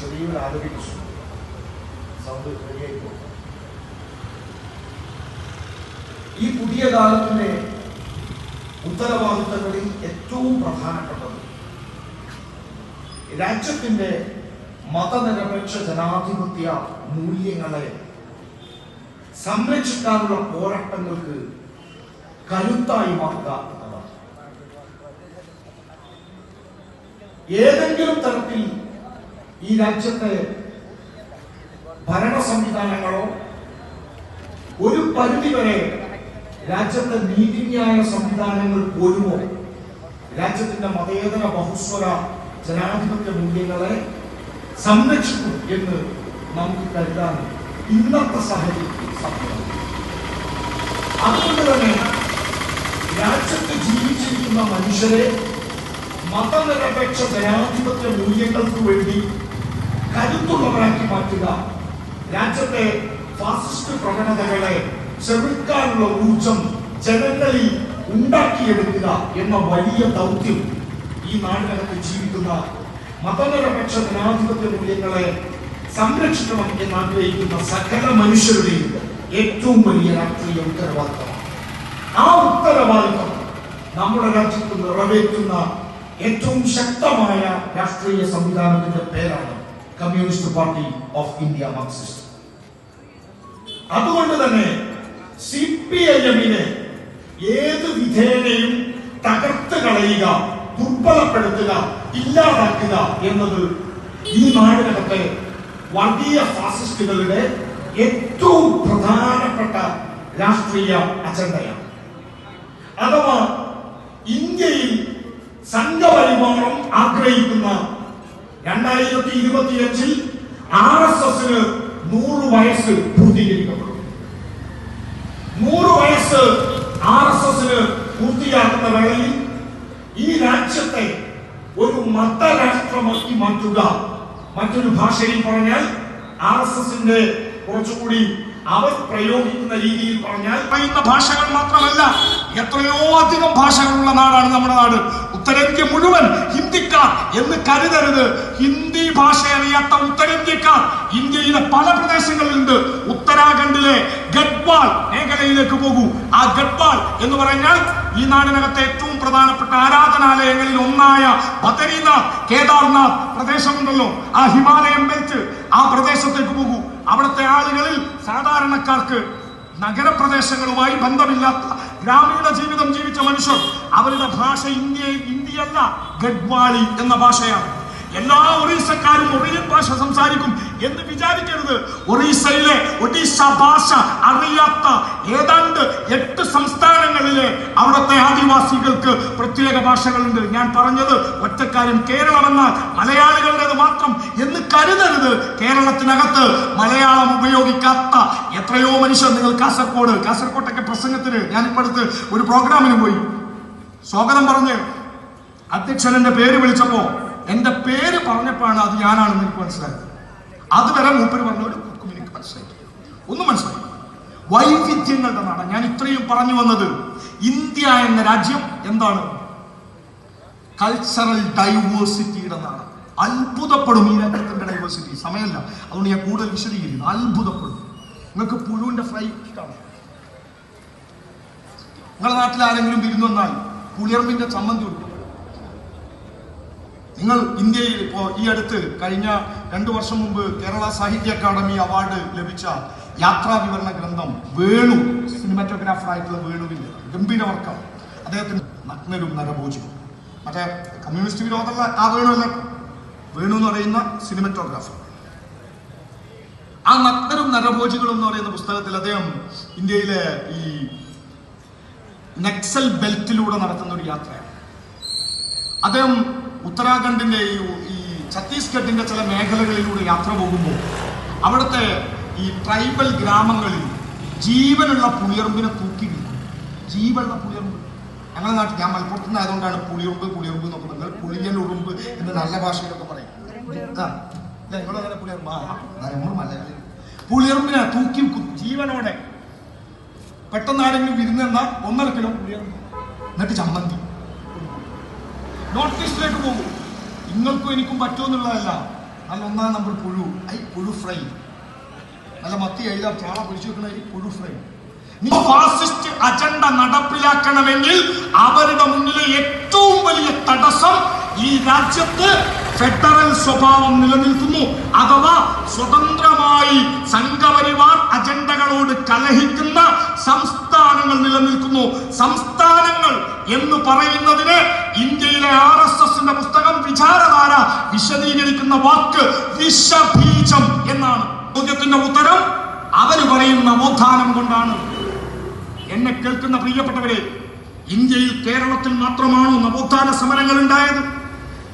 ചെറിയൊരു ആരോഗ്യ പ്രശ്നം. സൗണ്ട് റെഡിയായി പോകും ഈ പുതിയ കാലത്തിലെ ഉത്തരവാദിത്തങ്ങളിൽ ഏറ്റവും പ്രധാനപ്പെട്ടത് രാജ്യത്തിന്റെ മതനിരപേക്ഷ ജനാധിപത്യ മൂല്യങ്ങളെ സംരക്ഷിക്കാനുള്ള പോരാട്ടങ്ങൾക്ക് കരുത്തായി മാറുക എന്നതാണ്. ഏതെങ്കിലും തരത്തിൽ ഈ രാജ്യത്തെ ഭരണ സംവിധാനങ്ങളോ ഒരു പരിധിവരെ രാജ്യത്തെ നീതിന്യായ സംവിധാനങ്ങൾ പോരുമോ? രാജ്യത്തിന്റെ മതേതര ബഹുസ്വര ജനാധിപത്യ മൂല്യങ്ങളെ സംരക്ഷിക്കും എന്ന് നമുക്ക് കരുതാൻ ഇന്നത്തെ സാഹചര്യത്തിൽ അതുകൊണ്ട് തന്നെ രാജ്യത്ത് ജീവിച്ചിരിക്കുന്ന മനുഷ്യരെ മതനിരപേക്ഷ ജനാധിപത്യ മൂല്യങ്ങൾക്ക് വേണ്ടി കരുത്തുള്ളവരാക്കി മാറ്റുക രാജ്യത്തെ ഫാസിസ്റ്റ് പ്രവണതകളെ ചെറുക്കാനുള്ള ഊർജം ജനങ്ങളിൽ ഉണ്ടാക്കിയെടുക്കുക എന്ന വലിയ ദൗത്യം ഈ നാടിനകത്ത് ജീവിക്കുന്ന മതനിരപേക്ഷ ജനാധിപത്യ മൂല്യങ്ങളെ സംരക്ഷിക്കണം എന്ന് ആഗ്രഹിക്കുന്ന സകല മനുഷ്യരുടെയും ഏറ്റവും വലിയ രാഷ്ട്രീയ ഉത്തരവാദിത്തമാണ് ആ ഉത്തരവാദിത്തം നമ്മുടെ രാജ്യത്ത് നിറവേറ്റുന്ന ഏറ്റവും ശക്തമായ രാഷ്ട്രീയ സംവിധാനത്തിന്റെ പേരാണ് communist party of India Marxist. അതുകൊണ്ട് തന്നെ സി പി ഐ എമ്മിനെ ഏത് വിധേനയും തകർത്ത് കളയുക ദുർബലപ്പെടുത്തുക ഇല്ലാതാക്കുക എന്നത് ഈ നാടിനകത്തെ വർഗീയ ഫാസിസ്റ്റുകളുടെ ഏറ്റവും പ്രധാനപ്പെട്ട രാഷ്ട്രീയ അജണ്ടയാണ്. അഥവാ ഇന്ത്യയിൽ സംഘപരിവാരം ആഗ്രഹിക്കുന്ന രണ്ടായിരത്തി ഇരുപത്തിയഞ്ചിൽ ആർ എസ് എസിന് നൂറ് വയസ്സ് പൂർത്തീകരിക്കപ്പെടും നൂറ് വയസ്സ് ആർ എസ് എസിന് പൂർത്തിയാക്കുന്ന വേളയിൽ ഈ രാജ്യത്തെ ഒരു മതരാഷ്ട്രമാക്കി മാറ്റുക. മറ്റൊരു ഭാഷയിൽ പറഞ്ഞാൽ ആർ എസ് എസിന്റെ കുറച്ചുകൂടി അവർ പ്രയോഗിക്കുന്ന രീതിയിൽ പറഞ്ഞാൽ ഭാഷകൾ മാത്രമല്ല എത്രയോ അധികം ഭാഷകളുള്ള നാടാണ് നമ്മുടെ നാട്. ഉത്തരേന്ത്യ മുഴുവൻ ഹിന്ദിക്കാർ എന്ന് കരുതരുത്. ഹിന്ദി ഭാഷ അറിയാത്ത ഉത്തരേന്ത്യക്കാർ ഇന്ത്യയിലെ പല പ്രദേശങ്ങളിലുണ്ട്. ഉത്തരാഖണ്ഡിലെ ഗഡ്വാൾ മേഖലയിലേക്ക് പോകൂ. ആ ഗഡ്വാൾ എന്ന് പറഞ്ഞാൽ ഈ നാടിനകത്തെ ഏറ്റവും പ്രധാനപ്പെട്ട ആരാധനാലയങ്ങളിൽ ഒന്നായ ബദരീനാഥ് കേദാർനാഥ് പ്രദേശമുണ്ടല്ലോ. ആ ഹിമാലയം വെച്ച് ആ പ്രദേശത്തേക്ക് പോകൂ. അവിടുത്തെ ആളുകളിൽ സാധാരണക്കാർക്ക് നഗരപ്രദേശങ്ങളുമായി ബന്ധമില്ലാത്ത ഗ്രാമീണ ജീവിതം ജീവിച്ച മനുഷ്യർ അവരുടെ ഭാഷ ഇന്ത്യ ഇന്ത്യയല്ല ഗഡ്വാളി എന്ന ഭാഷയാണ്. എല്ലാ ഒറീസക്കാരും ഒറിയൻ ഭാഷ സംസാരിക്കും എന്ന് വിചാരിക്കരുത്. ഒറീസയിലെ ഒഡീഷ ഭാഷ അറിയാത്ത ഏതാണ്ട് എട്ട് സംസ്ഥാനങ്ങളിലെ അവിടുത്തെ ആദിവാസികൾക്ക് പ്രത്യേക ഭാഷകളുണ്ട്. ഞാൻ പറഞ്ഞത് ഒറ്റക്കാര്യം കേരളം എന്നാൽ മലയാളികളുടേത് മാത്രം എന്ന് കരുതരുത്. കേരളത്തിനകത്ത് മലയാളം ഉപയോഗിക്കാത്ത എത്രയോ മനുഷ്യർ നിങ്ങൾ കാസർഗോഡ് കാസർഗോട്ടൊക്കെ പ്രസംഗത്തിന് ഞാനിപ്പോ അടുത്ത് ഒരു പ്രോഗ്രാമിന് പോയി. സ്വാഗതം പറഞ്ഞ് അധ്യക്ഷൻ എന്റെ പേര് വിളിച്ചപ്പോ എന്റെ പേര് പറഞ്ഞപ്പോഴാണ് അത് ഞാനാണെന്ന് എനിക്ക് മനസ്സിലായത്. അതുവരെ മൂപ്പര് പറഞ്ഞവരും എനിക്ക് മനസ്സിലായി ഒന്നും മനസ്സിലായി വൈവിധ്യങ്ങളുടെ നാടാണ് ഞാൻ ഇത്രയും പറഞ്ഞു വന്നത്. ഇന്ത്യ എന്ന രാജ്യം എന്താണ്? കൾച്ചറൽ ഡൈവേഴ്സിറ്റിയുടെ നാട് അത്ഭുതപ്പെടും ഈ രാജ്യത്തിന്റെ ഡൈവേഴ്സിറ്റി സമയമല്ല. അതുകൊണ്ട് ഞാൻ കൂടുതൽ വിശദീകരിക്കുന്നു. അത്ഭുതപ്പെടും. നിങ്ങൾക്ക് പുഴുവിന്റെ ഫ്രൈ ഇഷ്ടമാണ് നിങ്ങളുടെ നാട്ടിൽ ആരെങ്കിലും വിരുന്നു വന്നാൽ പുളിയർമ്പിന്റെ ചമ്മന്തി കൊടുക്കും നിങ്ങൾ ഇന്ത്യയിൽ ഇപ്പോ ഈ അടുത്ത് കഴിഞ്ഞ രണ്ടു വർഷം മുമ്പ് കേരള സാഹിത്യ അക്കാദമി അവാർഡ് ലഭിച്ച യാത്രാ വിവരണ ഗ്രന്ഥം വേണു സിനിമാറ്റോഗ്രാഫർ ആയിട്ടുള്ള വേണുവിന്റെ ഗംഭീര വർക്കാണ് അദ്ദേഹത്തിന് നഗ്നരും നരഭോജിയും. മറ്റേ കമ്മ്യൂണിസ്റ്റ് വിരോധമുള്ള ആ വേണു അല്ല. വേണു എന്ന് പറയുന്ന സിനിമറ്റോഗ്രാഫർ. ആ നഗ്നരും നരഭോജികളും എന്ന് പറയുന്ന പുസ്തകത്തിൽ അദ്ദേഹം ഇന്ത്യയിലെ ഈ നെക്സൽ ബെൽറ്റിലൂടെ നടത്തുന്ന ഒരു യാത്രയാണ്. അദ്ദേഹം ഉത്തരാഖണ്ഡിന്റെ ഈ ഛത്തീസ്ഗഡിന്റെ ചില മേഖലകളിലൂടെ യാത്ര പോകുമ്പോൾ അവിടുത്തെ ഈ ട്രൈബൽ ഗ്രാമങ്ങളിൽ ജീവനുള്ള പുളിയറുമ്പിനെ തൂക്കി വിൽക്കും ജീവനുള്ള പുളിയറുമ്പ്. ഞങ്ങളുടെ നാട്ടിൽ ഞാൻ മലപ്പുറത്തു നിന്ന് ആയതുകൊണ്ടാണ് പുളിയുറുമ്പ് പുളിയുറുമ്പ് എന്നൊക്കെ പറഞ്ഞാൽ പുളിയൻ ഉറുമ്പ് എന്ന് നല്ല ഭാഷയിലൊക്കെ പറയും. നിങ്ങളങ്ങനെ പുളിയുറുമ്പ്. നമ്മൾ മലയാളി പുളിയുറുമ്പിനെ തൂക്കി വെക്കും ജീവനോടെ പെട്ടെന്ന് ആരെങ്കിലും വിരുന്നെന്ന ഒന്നര കിലോ പുളിയുറുമ്പ്. എന്നിട്ട് ചമ്മന്തി. നോർത്ത് ഈസ്റ്റിലേക്ക് പോകും. നിങ്ങൾക്കും എനിക്കും പറ്റുമെന്നുള്ളതല്ല. നല്ല ഒന്നാം നമ്പർ പുഴു. ഐ പുഴു ഫ്രൈ. നല്ല മത്തി എഴുതാം ചാള പിടിച്ചു വെക്കണ ഈ പുഴു ഫ്രൈ. ഫാസിസ്റ്റ് അജണ്ട നടപ്പിലാക്കണമെങ്കിൽ അവരുടെ മുന്നിലെ ഏറ്റവും വലിയ തടസ്സം ഈ രാജ്യത്ത് ഫെഡറൽ സ്വഭാവം നിലനിൽക്കുന്നു. അഥവാ സ്വതന്ത്രമായി സംഘപരിവാർ അജണ്ടകളോട് കലഹിക്കുന്ന സംസ്ഥാനങ്ങൾ നിലനിൽക്കുന്നു. സംസ്ഥാനങ്ങൾ എന്ന് പറയുന്നതിന് ഇന്ത്യയിലെ ആർ എസ് എസിന്റെ പുസ്തകം വിചാരധാര വിശദീകരിക്കുന്ന വാക്ക് വിഷബീജം എന്നാണ്. ചോദ്യത്തിന്റെ ഉത്തരം അവർ പറയുന്ന നവോത്ഥാനം കൊണ്ടാണ്. എന്നെ കേൾക്കുന്ന പ്രിയപ്പെട്ടവരെ ഇന്ത്യയിൽ കേരളത്തിൽ മാത്രമാണോ നവോത്ഥാന സമരങ്ങൾ ഉണ്ടായത്?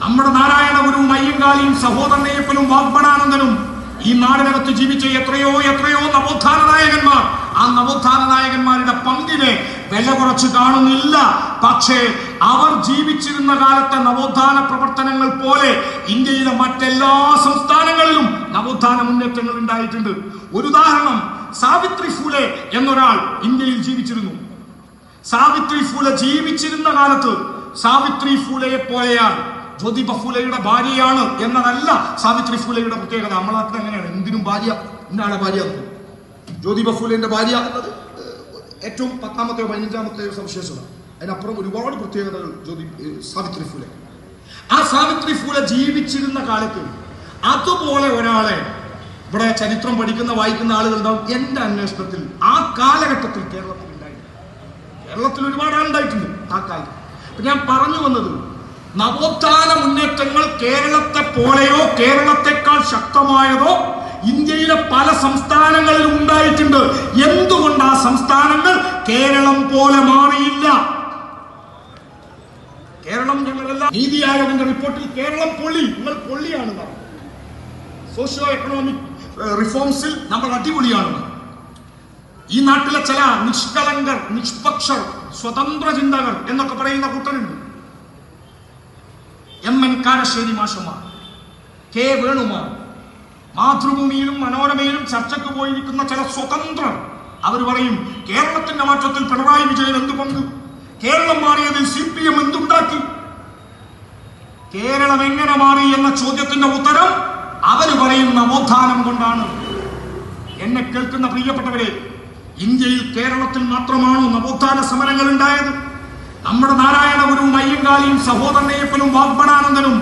നമ്മുടെ നാരായണ ഗുരുവും അയ്യങ്കാളിയും സഹോദരനെയപ്പനും വാഗ്ബടാനന്ദനും ഈ നാടിനകത്ത് ജീവിച്ച എത്രയോ എത്രയോ നവോത്ഥാന നായകന്മാർ ആ നവോത്ഥാന നായകന്മാരുടെ പങ്കിനെ വില കുറച്ച് കാണുന്നില്ല. പക്ഷേ അവർ ജീവിച്ചിരുന്ന കാലത്തെ നവോത്ഥാന പ്രവർത്തനങ്ങൾ പോലെ ഇന്ത്യയിലെ മറ്റെല്ലാ സംസ്ഥാനങ്ങളിലും നവോത്ഥാന മുന്നേറ്റങ്ങൾ ഉണ്ടായിട്ടുണ്ട്. ഒരു ഉദാഹരണം സാവിത്രി ഫൂലെ എന്നൊരാൾ ഇന്ത്യയിൽ ജീവിച്ചിരുന്നു. സാവിത്രി ഫൂലെ ജീവിച്ചിരുന്ന കാലത്ത് സാവിത്രി ഫൂലയെ പോലെയാണ്. ജ്യോതിബ ഫൂലയുടെ ഭാര്യയാണ് എന്നതല്ല സാവിത്രി ഫൂലയുടെ പ്രത്യേകത. നമ്മളെ എങ്ങനെയാണ് എന്തിനും ഭാര്യ ഇന്നാളെ ഭാര്യ എന്ന്. ജ്യോതിബ ഭാര്യ എന്നത് ഏറ്റവും പത്താമത്തെയോ പതിനഞ്ചാമത്തെയോ സവിശേഷത. അതിനപ്പുറം ഒരുപാട് പ്രത്യേകതകൾ ജ്യോതി സാവിത്രി ഫൂലെ. ആ സാവിത്രി ഫൂലെ ജീവിച്ചിരുന്ന കാലത്ത് അതുപോലെ ഒരാളെ ഇവിടെ ചരിത്രം പഠിക്കുന്ന വായിക്കുന്ന ആളുകളുണ്ടാവും. എന്റെ അന്വേഷണത്തിൽ ആ കാലഘട്ടത്തിൽ കേരളത്തിൽ ഉണ്ടായിട്ടുണ്ട് കേരളത്തിൽ ഒരുപാട് ആളുണ്ടായിട്ടുണ്ട് ആ കാലത്ത്. അപ്പൊ ഞാൻ പറഞ്ഞു വന്നത് നവോത്ഥാന മുന്നേറ്റങ്ങൾ കേരളത്തെ പോലെയോ കേരളത്തെക്കാൾ ശക്തമായതോ ഇന്ത്യയിലെ പല സംസ്ഥാനങ്ങളിലും ആ സംസ്ഥാനങ്ങൾ കേരളം പോലെ മാറിയില്ല. കേരളം ഞങ്ങളെല്ലാം നീതി ആയോഗിന്റെ റിപ്പോർട്ടിൽ കേരളം പൊള്ളി നിങ്ങൾ പൊള്ളിയാണ് സോഷ്യോ എക്കണോമിക് റിഫോംസിൽ നമ്മൾ അടിപൊളിയാണ് ഈ നാട്ടിലെ ചില നിഷ്കളങ്കർ നിഷ്പക്ഷർ സ്വതന്ത്ര ചിന്തകർ എന്നൊക്കെ പറയുന്ന കൂട്ടരുണ്ട്. എം എൻ കാരശ്ശേരി മാഷമാർ കെ വേണുമാർ മാതൃഭൂമിയിലും മനോരമയിലും ചർച്ചയ്ക്ക് പോയിരിക്കുന്ന ചില സ്വതന്ത്രർ അവർ പറയും കേരളത്തിന്റെ മാറ്റത്തിൽ പിണറായി വിജയൻ എന്ത് പങ്ക്? കേരളം മാറിയതിൽ സി പി എം എന്തുണ്ടാക്കി? കേരളം എങ്ങനെ മാറി എന്ന ചോദ്യത്തിന്റെ ഉത്തരം അവർ പറയുന്ന നവോത്ഥാനം കൊണ്ടാണ്. എന്നെ കേൾക്കുന്ന പ്രിയപ്പെട്ടവരെ ഇന്ത്യയിൽ കേരളത്തിൽ മാത്രമാണോ നവോത്ഥാന സമരങ്ങൾ ഉണ്ടായത്? നമ്മുടെ നാരായണ ഗുരുവും അയ്യങ്കാളിയും സഹോദരനെയപ്പനും വാഗ്ബടാനന്ദനും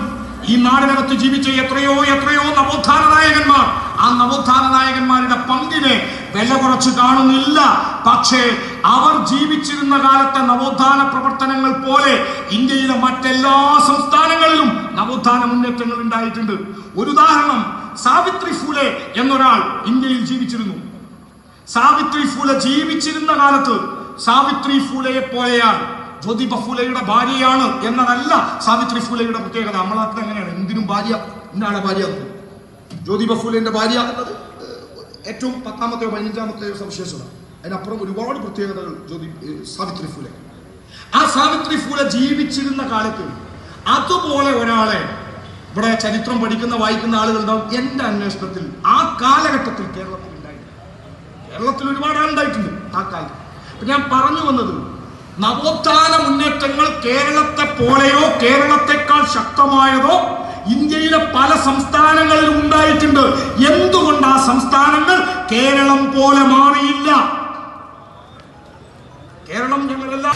ഈ നാടിനകത്ത് ജീവിച്ച എത്രയോ എത്രയോ നവോത്ഥാന നായകന്മാർ ആ നവോത്ഥാന നായകന്മാരുടെ പങ്കിനെ വില കുറച്ച് കാണുന്നില്ല. പക്ഷേ അവർ ജീവിച്ചിരുന്ന കാലത്തെ നവോത്ഥാന പ്രവർത്തനങ്ങൾ പോലെ ഇന്ത്യയിലെ മറ്റെല്ലാ സംസ്ഥാനങ്ങളിലും നവോത്ഥാന മുന്നേറ്റങ്ങൾ ഉണ്ടായിട്ടുണ്ട്. ഒരു ഉദാഹരണം സാവിത്രി ഫൂലെ എന്നൊരാൾ ഇന്ത്യയിൽ ജീവിച്ചിരുന്നു. സാവിത്രി ഫൂലെ ജീവിച്ചിരുന്ന കാലത്ത് സാവിത്രി ഫൂലയെ പോലെയാണ്. ജ്യോതിബ ഫൂലയുടെ ഭാര്യയാണ് എന്നതല്ല സാവിത്രി ഫൂലയുടെ പ്രത്യേകത. നമ്മളെ നാട്ടിൽ എങ്ങനെയാണ് എന്തിനും ഭാര്യ. ഇന്നാളെ ഭാര്യ. ജ്യോതിബ ഫൂലന്റെ ഭാര്യ എന്നത്? ഏറ്റവും പത്താമത്തെയോ പതിനഞ്ചാമത്തെയോ സവിശേഷത. അതിനപ്പുറം ഒരുപാട് പ്രത്യേകതകൾ ജ്യോതി സാവിത്രി ഫൂലെ. ആ സാവിത്രി ഫൂലെ ജീവിച്ചിരുന്ന കാലത്ത് അതുപോലെ ഒരാളെ ഇവിടെ ചരിത്രം പഠിക്കുന്ന വായിക്കുന്ന ആളുകളുണ്ടാവും. എന്റെ അന്വേഷണത്തിൽ ആ കാലഘട്ടത്തിൽ കേരളത്തിൽ ഉണ്ടായി കേരളത്തിൽ ഒരുപാട് ആളുണ്ടായിട്ടുണ്ട് ആ കാലത്ത്. അപ്പൊ ഞാൻ പറഞ്ഞു വന്നത് നവോത്ഥാന മുന്നേറ്റങ്ങൾ കേരളത്തെ പോലെയോ കേരളത്തെക്കാൾ ശക്തമായതോ ഇന്ത്യയിലെ പല സംസ്ഥാനങ്ങളിലും ഉണ്ടായിട്ടുണ്ട്. എന്തുകൊണ്ട് ആ സംസ്ഥാനങ്ങൾ കേരളം പോലെ മാറിയില്ല? കേരളം ഞങ്ങളെല്ലാം.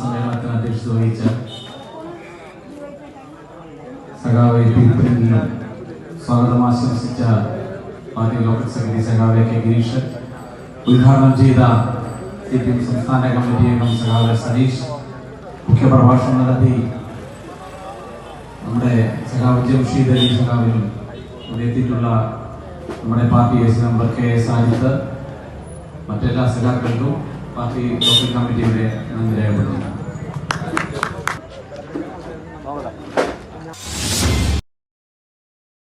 സമ്മേളനത്തിന് അധ്യക്ഷത വഹിച്ച സഖാവ് സ്വാഗതം ആശംസിച്ച പാർട്ടി ലോക്കൽ സെക്രട്ടറി സഖാവ് കെ ഗിരീഷ് ഉദ്ഘാടനം ചെയ്ത സി പി എം സംസ്ഥാന കമ്മിറ്റി അംഗം സഖാവ് സതീഷ് മുഖ്യപ്രഭാഷണം നടത്തി നമ്മുടെ സഖാവ് ജംഷീദ് അലി ഇവിടെ എത്തിയിട്ടുള്ള നമ്മുടെ party S member K S Arith മറ്റെല്ലാ സഖാക്കൾക്കും പാർട്ടി ലോക്കൽ കമ്മിറ്റിയുടെ നന്ദി രേഖപ്പെടുത്തുന്നു.